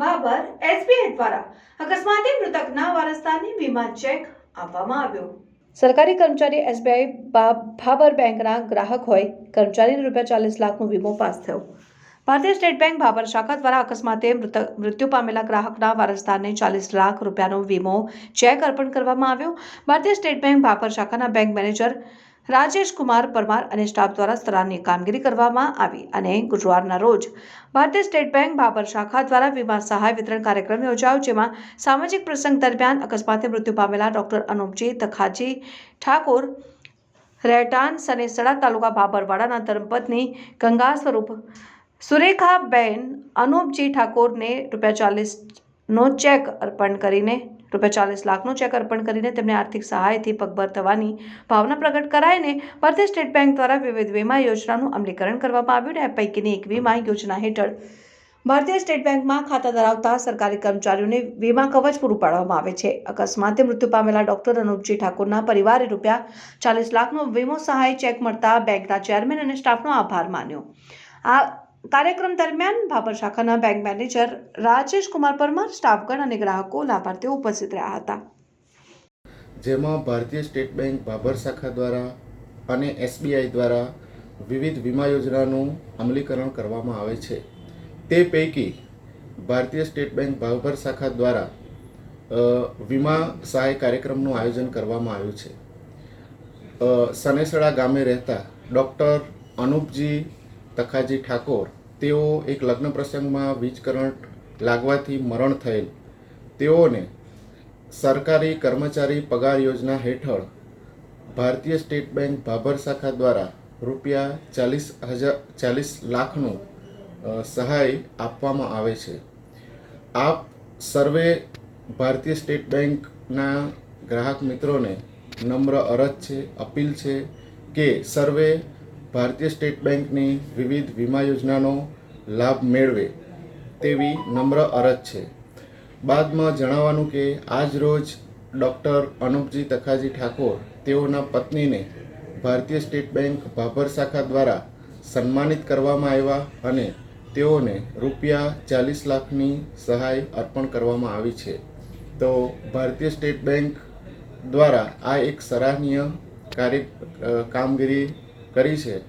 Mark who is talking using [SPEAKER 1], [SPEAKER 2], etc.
[SPEAKER 1] Babur SBI દ્વારા અકસ્માતે મૃતકના વારસદારને વીમા ચેક આપવામાં આવ્યો. સરકારી કર્મચારી એસબીઆઈ ભાબર બેંકના ગ્રાહક હોય, કર્મચારીને રૂપિયા ચાલીસ લાખનો વીમો પાસ થયો. ભારતીય સ્ટેટ બેંક ભાબર શાખા દ્વારા અકસ્માતે મૃત્યુ પામેલા ગ્રાહકના વારસદારને ચાલીસ લાખ રૂપિયાનો વીમો ચેક અર્પણ કરવામાં આવ્યો. ભારતીય સ્ટેટ બેંક ભાબર શાખાના બેંક મેનેજર રાજેશ કુમાર પરમાર અને સ્ટાફ દ્વારા સરાહનીય કામગીરી કરવામાં આવી અને ગુરુવારના રોજ ભારતીય સ્ટેટ બેંક બાબર શાખા દ્વારા વીમા સહાય વિતરણ કાર્યક્રમ યોજાયો, જેમાં સામાજિક પ્રસંગ દરમિયાન અકસ્માતે મૃત્યુ પામેલા ડોક્ટર અનુપજી તખાજી ઠાકોર રહેટાન સનેસડા તાલુકા બાબરવાડાના ધર્મપત્ની ગંગા સ્વરૂપ, સુરેખાબેન અનુપજી ઠાકોરને રૂપિયા ચાલીસનો ચેક અર્પણ કરીને રૂપિયા ચાલીસ લાખનો ચેક અર્પણ કરીને તેમને આર્થિક સહાયથી પગભર થવાની ભાવના પ્રગટ કરાઈને ભારતીય સ્ટેટ બેંક દ્વારા વિવિધ વીમા યોજનાનું અમલીકરણ કરવામાં આવ્યું અને પૈકીની એક વીમા યોજના હેઠળ ભારતીય સ્ટેટ બેંકમાં ખાતા ધરાવતા સરકારી કર્મચારીઓને વીમા કવચ પૂરું પાડવામાં આવે છે. અકસ્માતે મૃત્યુ પામેલા ડોક્ટર અનુપજી ઠાકોરના પરિવારે રૂપિયા ચાલીસ લાખનો વીમો સહાય ચેક મળતા બેંકના ચેરમેન અને સ્ટાફનો આભાર માન્યો. આ કાર્યક્રમ દરમિયાન ભાભર શાખાના બેંક મેનેજર રાજેશ કુમાર પરમાર, સ્ટાફગણ અને ગ્રાહકો લાભાર્થીઓ ઉપસ્થિત રહ્યા હતા.
[SPEAKER 2] જેમાં ભારતીય સ્ટેટ બેંક ભાભર શાખા દ્વારા અને એસબીઆઈ દ્વારા વિવિધ વીમા યોજનાનું અમલીકરણ કરવામાં આવે છે. તે પૈકી ભારતીય સ્ટેટ બેંક ભાભર શાખા દ્વારા વીમા સહાય કાર્યક્રમનું આયોજન કરવામાં આવ્યું છે. સનેસડા ગામે રહેતા ડૉક્ટર અનુપજી તખાજી ઠાકોર તેઓ એક લગ્ન પ્રસંગમાં વીજ કરંટ લાગવાથી મરણ થયેલ. તેઓને સરકારી કર્મચારી પગાર યોજના હેઠળ ભારતીય સ્ટેટ બેંક ભાભર શાખા દ્વારા રૂપિયા ચાલીસ હજાર ચાલીસ લાખનું સહાય આપવામાં આવે છે. આપ સર્વે ભારતીય સ્ટેટ બેંકના ગ્રાહક મિત્રોને નમ્ર અરજ છે, અપીલ છે કે સર્વે ભારતીય સ્ટેટ બેંકની વિવિધ વીમા યોજનાનો લાભ મેળવે તેવી નમ્ર અરજ છે. બાદમાં જણાવવાનું કે, આજ રોજ ડૉક્ટર અનુપજી તખાજી ઠાકોર તેઓના પત્નીને ભારતીય સ્ટેટ બેંક ભાભર શાખા દ્વારા સન્માનિત કરવામાં આવ્યા અને તેઓને રૂપિયા ચાલીસ લાખની સહાય અર્પણ કરવામાં આવી છે. તો ભારતીય સ્ટેટ બેંક દ્વારા આ એક સરાહનીય કાર્ય કામગીરી કરી છે